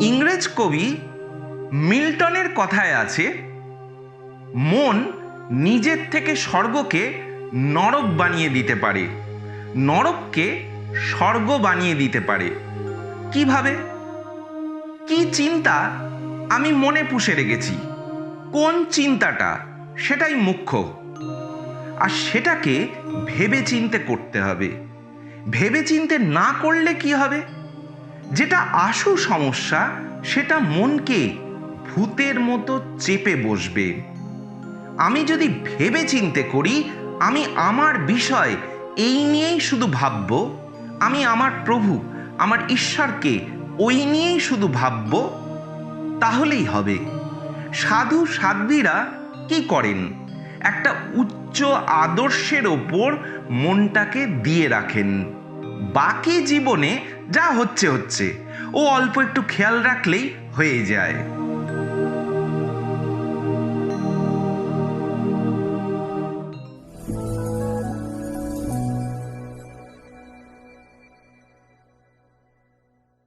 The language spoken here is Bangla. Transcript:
ইংরেজ কবি মিল্টনের কথায় আছে, মন নিজের থেকে স্বর্গকে নরক বানিয়ে দিতে পারে, নরককে স্বর্গ বানিয়ে দিতে পারে। কীভাবে? কি চিন্তা আমি মনে পুষে রেখেছি। কোন চিন্তাটা? সেটাই মুখ্য। আর সেটাকে ভেবে চিনতে করতে হবে। ভেবে চিনতে না করলে কি হবে? যেটা আসু সমস্যা, সেটা মনকে ভূতের মতো চেপে বসবে। আমি যদি ভেবে চিনতে করি, আমি আমার বিষয় এই নিয়েই শুধু ভাবব, আমি আমার প্রভু, আমার ঈশ্বরকে ওই নিয়েই শুধু ভাবব, তাহলেই হবে। সাধু সাধ্বীরা কি করেন? একটা উচ্চ আদর্শের ওপর মনটাকে দিয়ে রাখেন। বাকি জীবনে যা হচ্ছে হচ্ছে। ও অল্প একটু খেয়াল রাখলেই হয়ে যায়।